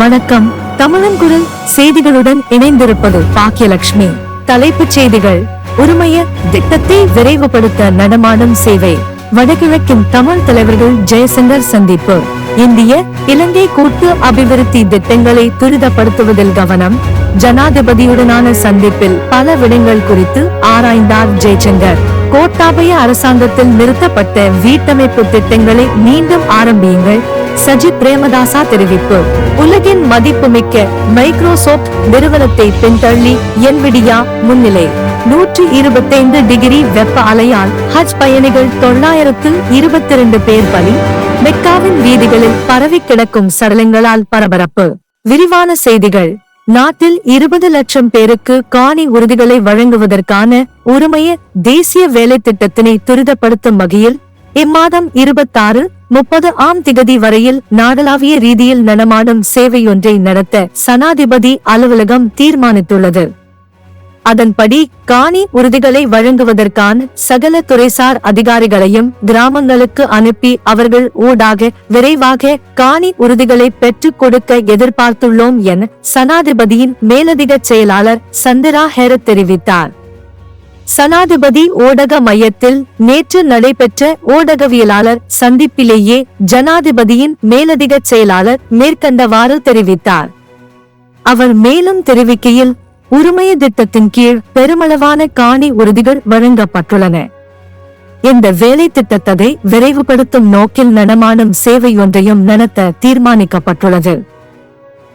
வணக்கம். தமிழன் குரல் செய்திகளுடன் இணைந்திருப்பது பாக்கியலட்சுமி தலைப்புச் செய்திகள் உரிமைய திட்டத்தை விரைவுபடுத்த நடமாடும் சேவை. வடகிழக்கின் தமிழ் தலைவர்கள் ஜெயசங்கர் சந்திப்பு. இந்திய இலங்கை கூட்டு அபிவிருத்தி திட்டங்களை துரிதப்படுத்துவதில் கவனம். ஜனாதிபதியுடனான சந்திப்பில் பல விடயங்கள் குறித்து ஆராய்ந்தார் ஜெயசங்கர். கோட்டாபய அரசாங்கத்தில் நிறுத்தப்பட்ட வீட்டமைப்பு திட்டங்களை மீண்டும் ஆரம்பியுங்கள். சஜித் பிரேமதாசா தெரிவிப்பு. உலகின் மதிப்புமிக்க மைக்ரோசாப்ட் நிறுவனத்தை பின்தள்ளி என்விடியா முன்னிலை. நூற்றி இருபத்தைந்து டிகிரி வெப்ப அலையால் ஹஜ் பயணிகள் தொள்ளாயிரத்து இருபத்தி இரண்டு பேர் பலி. மெக்காவின் வீதிகளில் பரவி கிடக்கும் சடலங்களால் பரபரப்பு. விரிவான செய்திகள். நாட்டில் இருபது லட்சம் பேருக்கு காணி உறுதிகளை வழங்குவதற்கான உரிமைய தேசிய வேலை திட்டத்தினை துரிதப்படுத்தும் வகையில் இம்மாதம் இருபத்தாறு முப்பது ஆம் திகதி வரையில் நாடளாவிய ரீதியில் நடமாடும் சேவையொன்றை நடத்த சனாதிபதி அலுவலகம் தீர்மானித்துள்ளது. அதன்படி காணி உறுதிகளை வழங்குவதற்கான சகல துறைசார் அதிகாரிகளையும் கிராமங்களுக்கு அனுப்பி அவர்கள் ஊடாக விரைவாக காணி உறுதிகளை பெற்றுக் கொடுக்க எதிர்பார்த்துள்ளோம் என சனாதிபதியின் மேலதிக செயலாளர் சந்திரா ஹெரத் தெரிவித்தார். சனாதிபதி ஊடக மையத்தில் நேற்று நடைபெற்ற ஊடகவியலாளர் சந்திப்பிலேயே ஜனாதிபதியின் மேலதிக செயலாளர் மேற்கண்டவாறு தெரிவித்தார். அவர் மேலும் தெரிவிக்கையில் உரிமைய திட்டத்தின் கீழ் பெருமளவான காணி உறுதிகள் வழங்கப்பட்டுள்ளன. இந்த வேலை திட்டத்தை விரைவுபடுத்தும் நோக்கில் நடமாடும் சேவை ஒன்றையும் நடத்த தீர்மானிக்கப்பட்டுள்ளது.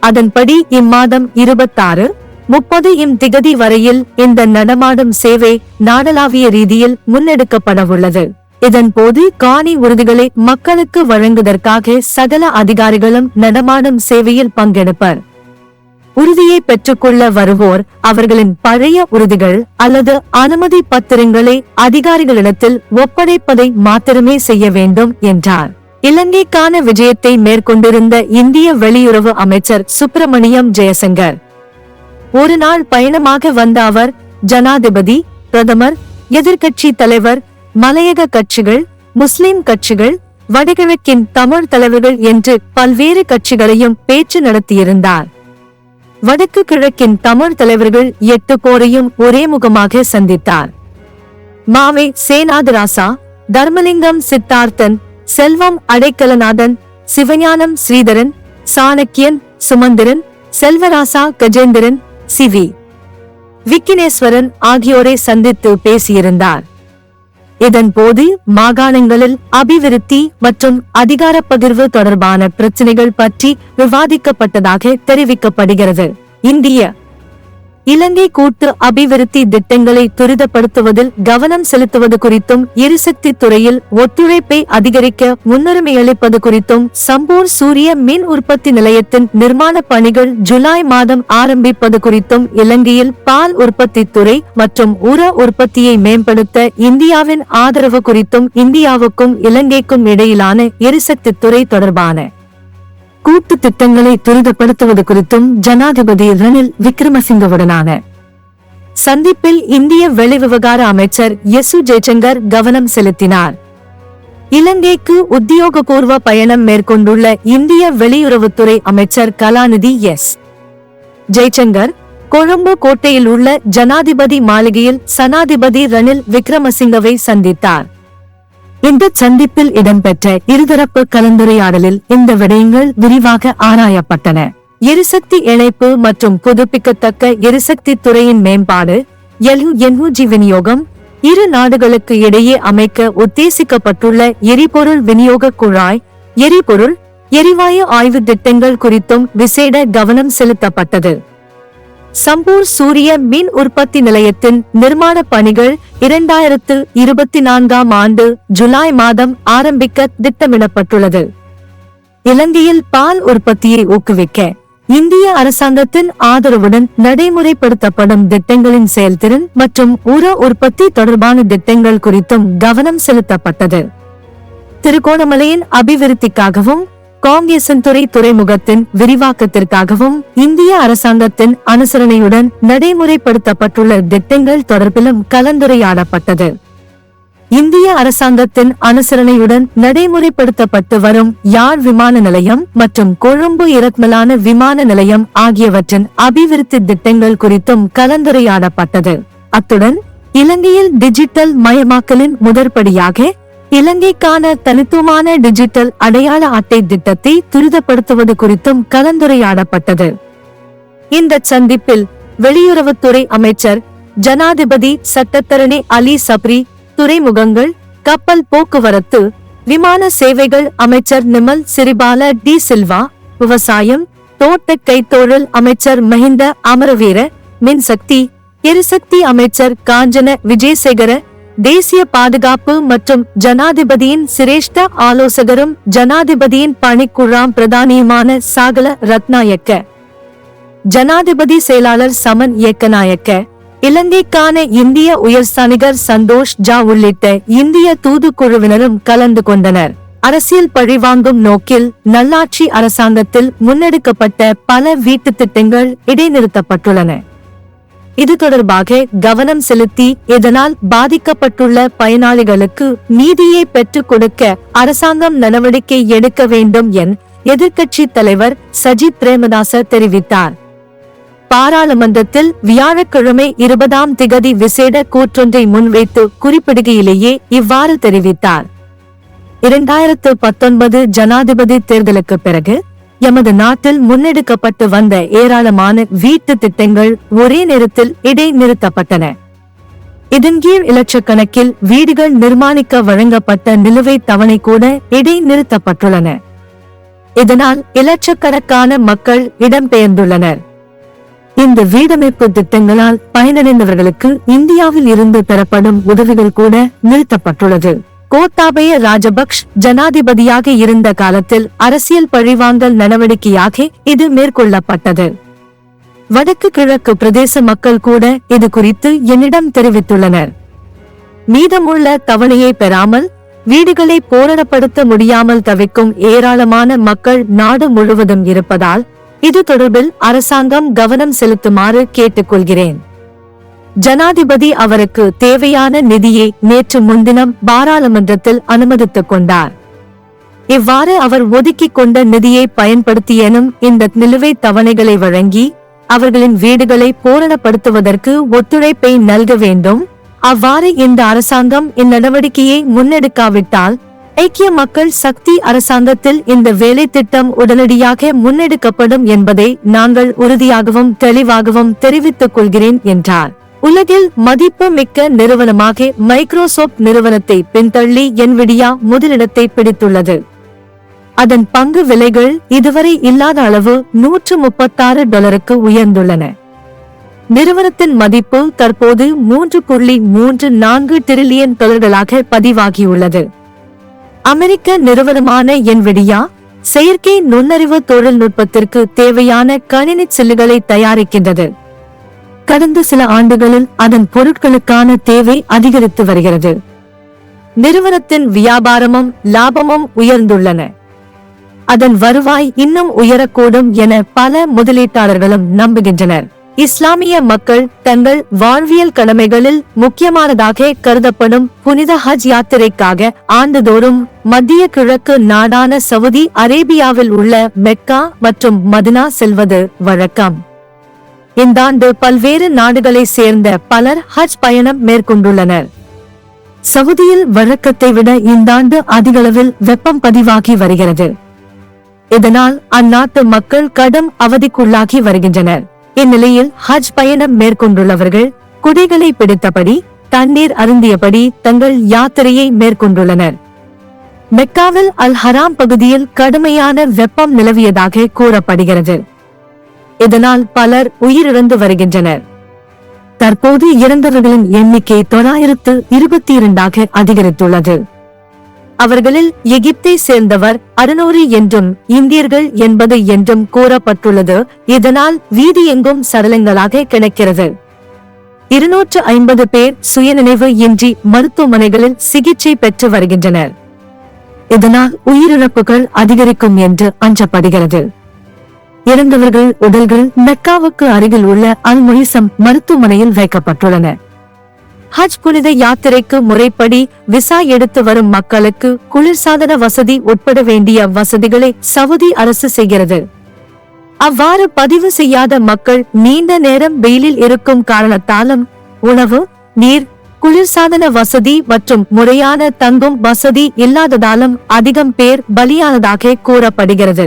அதன்படி இம்மாதம் இருபத்தாறு முப்பது இம் திகதி வரையில் இந்த நடமாடும் சேவை நாடளாவிய ரீதியில் முன்னெடுக்கப்படவுள்ளது. இதன் போது காணி உறுதிகளை மக்களுக்கு வழங்குவதற்காக சகல அதிகாரிகளும் நடமாடும் சேவையில் பங்கெடுப்பர். உறுதியை பெற்றுக்கொள்ள வருவோர் அவர்களின் பழைய உறுதிகள் அல்லது அனுமதி பத்திரங்களை அதிகாரிகளிடத்தில் ஒப்படைப்பதை மாத்திரமே செய்ய வேண்டும் என்றார். இலங்கைக்கான விஜயத்தை மேற்கொண்டிருந்த இந்திய வெளியுறவு அமைச்சர் சுப்பிரமணியம் ஜெயசங்கர். ஒரு நாள் பயணமாக வந்த அவர் ஜனாதிபதி பிரதமர் எதிர்க்கட்சி தலைவர் மலையக கட்சிகள் முஸ்லிம் கட்சிகள் வடகிழக்கின் தமிழ் தலைவர்கள் என்று பல்வேறு கட்சிகளையும் பேச்சு நடத்தியிருந்தார். வடக்கு கிழக்கின் தமிழ் தலைவர்கள் எட்டு போரையும் ஒரே முகமாக சந்தித்தார். மாவை சேனாதிராசா தர்மலிங்கம் சித்தார்த்தன் செல்வம் அடைக்கலநாதன் சிவஞானம் ஸ்ரீதரன் சாணக்கியன் சுமந்திரன் செல்வராசா கஜேந்திரன் சிவி. விக்கினேஸ்வரன் ஆகியோரை சந்தித்து பேசியிருந்தார். இதன்போது மாகாணங்களில் அபிவிருத்தி மற்றும் அதிகார பகிர்வு தொடர்பான பிரச்சினைகள் பற்றி விவாதிக்கப்பட்டதாக தெரிவிக்கப்படுகிறது. இந்திய இலங்கை கூட்டு அபிவிருத்தி திட்டங்களை துரிதப்படுத்துவதில் கவனம் செலுத்துவது குறித்தும் எரிசக்தி துறையில் ஒத்துழைப்பை அதிகரிக்க முன்னுரிமை அளிப்பது குறித்தும் சம்பூர் சூரிய மின் உற்பத்தி நிலையத்தின் நிர்மாண பணிகள் ஜூலை மாதம் ஆரம்பிப்பது குறித்தும் இலங்கையில் பால் உற்பத்தி துறை மற்றும் உர உற்பத்தியை மேம்படுத்த இந்தியாவின் ஆதரவு குறித்தும் இந்தியாவுக்கும் இலங்கைக்கும் இடையிலான எரிசக்தி துறை தொடர்பான கூட்டு திட்டங்களை துரிதப்படுத்துவது குறித்தும் ஜனாதிபதி ரணில் விக்ரமசிங்கவுடனான. சந்திப்பில் இந்திய வெளிவிவகார அமைச்சர் எசு ஜெய்சங்கர் கவனம் செலுத்தினார். இலங்கைக்கு உத்தியோகபூர்வ பயணம் மேற்கொண்டுள்ள இந்திய வெளியுறவுத்துறை அமைச்சர் கலாநிதி எஸ். ஜெய்சங்கர் கொழும்பு கோட்டையில் உள்ள ஜனாதிபதி மாளிகையில் சனாதிபதி ரணில் விக்ரமசிங்கவை சந்தித்தார். இந்த சந்திப்பில் இடம்பெற்ற இருதரப்பு கலந்துரையாடலில் இந்த விடயங்கள் விரிவாக ஆராயப்பட்டன. எரிசக்தி இணைப்பு மற்றும் புதுப்பிக்கத்தக்க எரிசக்தி துறையின் மேம்பாடு எலு என்ஹூஜி விநியோகம் இரு நாடுகளுக்கு இடையே அமைக்க உத்தேசிக்கப்பட்டுள்ள எரிபொருள் விநியோக குழாய் எரிபொருள் எரிவாயு ஆய்வு திட்டங்கள் குறித்தும் விசேட கவனம் செலுத்தப்பட்டது. சம்பூர் சூரிய மின் உற்பத்தி நிலையத்தின் நிர்மாண பணிகள் இரண்டாயிரத்து இருபத்தி நான்காம் ஆண்டு ஜூலை மாதம் ஆரம்பிக்க திட்டமிடப்பட்டுள்ளது. இலங்கையில் பால் உற்பத்தியை ஊக்குவிக்க இந்திய அரசாங்கத்தின் ஆதரவுடன் நடைமுறைப்படுத்தப்படும் திட்டங்களின் செயல்திறன் மற்றும் உர உற்பத்தி தொடர்பான திட்டங்கள் குறித்தும் கவனம் செலுத்தப்பட்டது. திருகோணமலையின் அபிவிருத்திக்காகவும் காங்கேசன் துறை துறைமுகத்தின் விரிவாக்கத்திற்காகவும் இந்திய அரசாங்கத்தின் அனுசரணையுடன் நடைமுறைப்படுத்தப்பட்டுள்ள திட்டங்கள் தொடர்பிலும் கலந்துரையாடப்பட்டது. இந்திய அரசாங்கத்தின் அனுசரணையுடன் நடைமுறைப்படுத்தப்பட்டு வரும் யாழ் விமான நிலையம் மற்றும் கொழும்பு இரத்மலான விமான நிலையம் ஆகியவற்றின் அபிவிருத்தி திட்டங்கள் குறித்தும் கலந்துரையாடப்பட்டது. அத்துடன் இலங்கையில் டிஜிட்டல் மயமாக்கலின் முதற்படியாக இலங்கைக்கான தனித்துவமான டிஜிட்டல் அடையாள அட்டை திட்டத்தை துரிதப்படுத்துவது குறித்தும் கலந்துரையாடப்பட்டது. இந்த சந்திப்பில் வெளியுறவுத்துறை அமைச்சர் ஜனாதிபதி சட்டத்தரணி அலி சப்ரி துறைமுகங்கள் கப்பல் போக்குவரத்து விமான சேவைகள் அமைச்சர் நிமல் சிறிபால டி சில்வா விவசாயம் தோட்ட கைத்தொழில் அமைச்சர் மஹிந்த அமரவீர மின்சக்தி எரிசக்தி அமைச்சர் காஞ்சன விஜயசேகர தேசிய பாதுகாப்பு மற்றும் ஜனாதிபதியின் சிரேஷ்ட ஆலோசகரும் ஜனாதிபதியின் பணிக்குழாம் பிரதானியுமான சாகல ரத்நாயக்க. ஜனாதிபதி செயலாளர் சமன் ஏக்கநாயக்க இலங்கைக்கான இந்திய உயர்ஸ்தானிகர் சந்தோஷ் ஜா உள்ளிட்ட இந்திய தூதுக்குழுவினரும் கலந்து கொண்டனர். அரசியல் பழிவாங்கும் நோக்கில் நல்லாட்சி அரசாங்கத்தில் முன்னெடுக்கப்பட்ட பல வீட்டு திட்டங்கள் இடைநிறுத்தப்பட்டுள்ளன. இது தொடர்பாக கவனம் செலுத்தி இதனால் பாதிக்கப்பட்டுள்ள பயனாளிகளுக்கு நீதியை பெற்றுக் கொடுக்க அரசாங்கம் நடவடிக்கை எடுக்க வேண்டும் என எதிர்க்கட்சி தலைவர் சஜித் பிரேமதாச தெரிவித்தார். பாராளுமன்றத்தில் வியாழக்கிழமை இருபதாம் திகதி விசேட கூற்றொன்றை முன்வைத்து குறிப்பிடுகையிலேயே இவ்வாறு தெரிவித்தார். இரண்டாயிரத்து பத்தொன்பது ஜனாதிபதி தேர்தலுக்கு பிறகு எமது நாட்டில் முன்னெடுக்கப்பட்டு வந்த ஏராளமான வீட்டு திட்டங்கள் ஒரே நேரத்தில் இடைநிறுத்தப்பட்டன. இதன் கீழ் இலட்சக்கணக்கில் வீடுகள் நிர்மாணிக்க வழங்கப்பட்ட நிலுவைத் தவணை கூட இடைநிறுத்தப்பட்டுள்ளன. இதனால் இலட்சக்கணக்கான மக்கள் இடம்பெயர்ந்துள்ளனர். இந்த வீடமைப்பு திட்டங்களால் பயனடைந்தவர்களுக்கு இந்தியாவில் இருந்து பெறப்படும் உதவிகள் கூட நிறுத்தப்பட்டுள்ளது. கோத்தாபய ராஜபக்ஷ் ஜனாதிபதியாக இருந்த காலத்தில் அரசியல் பழிவாங்கல் நடவடிக்கையாக இது மேற்கொள்ளப்பட்டது. வடக்கு கிழக்கு பிரதேச மக்கள் கூட இது குறித்து என்னிடம் தெரிவித்துள்ளனர். மீதமுள்ள தவணையை பெறாமல் வீடுகளை போராடப்படுத்த முடியாமல் தவிக்கும் ஏராளமான மக்கள் நாடு முழுவதும் இருப்பதால் இது தொடர்பில் அரசாங்கம் கவனம் செலுத்துமாறு கேட்டுக்கொள்கிறேன். ஜனாதிபதி அவருக்கு தேவையான நிதியை நேற்று முன்தினம் பாராளுமன்றத்தில் அனுமதித்துக் கொண்டார். இவ்வாறு அவர் ஒதுக்கிக் கொண்ட நிதியை பயன்படுத்தியனும் இந்த நிலுவைத் தவணைகளை வழங்கி அவர்களின் வீடுகளை பூரணப்படுத்துவதற்கு ஒத்துழைப்பை நல்க வேண்டும். அவ்வாறு இந்த அரசாங்கம் இந்நடவடிக்கையை முன்னெடுக்காவிட்டால் ஐக்கிய மக்கள் சக்தி அரசாங்கத்தில் இந்த வேலை திட்டம் உடனடியாக முன்னெடுக்கப்படும் என்பதை நாங்கள் உறுதியாகவும் தெளிவாகவும் தெரிவித்துக் கொள்கிறேன் என்றார். உலகில் மதிப்பு மிக்க நிறுவனமாக மைக்ரோசாப்ட் நிறுவனத்தை பின்தள்ளி என்விடியா முதலிடத்தை பிடித்துள்ளது. அதன் பங்கு விலைகள் இதுவரை இல்லாத அளவு நூற்று முப்பத்தாறு டாலருக்கு உயர்ந்துள்ளன. நிறுவனத்தின் மதிப்பு தற்போது மூன்று புள்ளி மூன்று நான்கு டிரில்லியன் டாலர்களாக பதிவாகியுள்ளது. அமெரிக்க நிறுவனமான என்விடியா செயற்கை நுண்ணறிவு தொழில்நுட்பத்திற்கு தேவையான கணினி சில்லுகளை தயாரிக்கின்றது. கடந்த சில ஆண்டுகளில் அதன் பொருட்களுக்கான தேவை அதிகரித்து வருகிறது. நிறுவனத்தின் வியாபாரமும் லாபமும் உயர்ந்துள்ளன. அதன் வருவாய் இன்னும் உயரக்கூடும் என பல முதலீட்டாளர்களும் நம்புகின்றனர். இஸ்லாமிய மக்கள் தங்கள் வாழ்வியல் கடமைகளில் முக்கியமானதாக கருதப்படும் புனித ஹஜ் யாத்திரைக்காக ஆண்டுதோறும் மத்திய கிழக்கு நாடான சவுதி அரேபியாவில் உள்ள மெக்கா மற்றும் மதினா செல்வது வழக்கம். இந்த ஆண்டு பல்வேறு நாடுகளை சேர்ந்த பலர் ஹஜ் பயணம் மேற்கொண்டுள்ளனர். சவுதியில் வழக்கத்தை விட இந்த ஆண்டு அதிகளவில் வெப்பம் பதிவாகி வருகிறது. இதனால் அந்நாட்டு மக்கள் கடும் அவதிக்குள்ளாகி வருகின்றனர். இந்நிலையில் ஹஜ் பயணம் மேற்கொண்டுள்ளவர்கள் குடைகளை பிடித்தபடி தண்ணீர் அருந்தியபடி தங்கள் யாத்திரையை மேற்கொண்டுள்ளனர். மெக்காவில் அல் ஹராம் பகுதியில் கடுமையான வெப்பம் நிலவியதாக கூறப்படுகிறது. இதனால் பலர் உயிரிழந்து வருகின்றனர். தற்போது இறந்தவர்களின் எண்ணிக்கை தொள்ளாயிரத்து இருபத்தி இரண்டாக அதிகரித்துள்ளது. அவர்களில் எகிப்தை சேர்ந்தவர் அறுநூறு என்றும் இந்தியர்கள் எண்பது என்றும் கூறப்பட்டுள்ளது. இதனால் வீதி எங்கும் சடலங்களாக கிடைக்கிறது. இருநூற்று ஐம்பது பேர் சுயநினைவு இன்றி மருத்துவமனைகளில் சிகிச்சை பெற்று வருகின்றனர். இதனால் உயிரிழப்புகள் அதிகரிக்கும் என்று அஞ்சப்படுகிறது. இறந்தவர்கள் உடல்கள் மெக்காவுக்கு அருகில் உள்ள அல்முனிசம் மருத்துவமனையில் வைக்கப்பட்டுள்ளன. ஹஜ் புனித யாத்திரைக்கு முறைப்படி விசா எடுத்து வரும் மக்களுக்கு குளிர்சாதன வசதி உட்பட வேண்டிய வசதிகளை சவுதி அரசு செய்கிறது. அவ்வாறு பதிவு செய்யாத மக்கள் நீண்ட நேரம் வெயிலில் இருக்கும் காரணத்தாலும் உணவு நீர் குளிர்சாதன வசதி மற்றும் முறையான தங்கும் வசதி இல்லாததாலும் அதிகம் பேர் பலியானதாக கூறப்படுகிறது.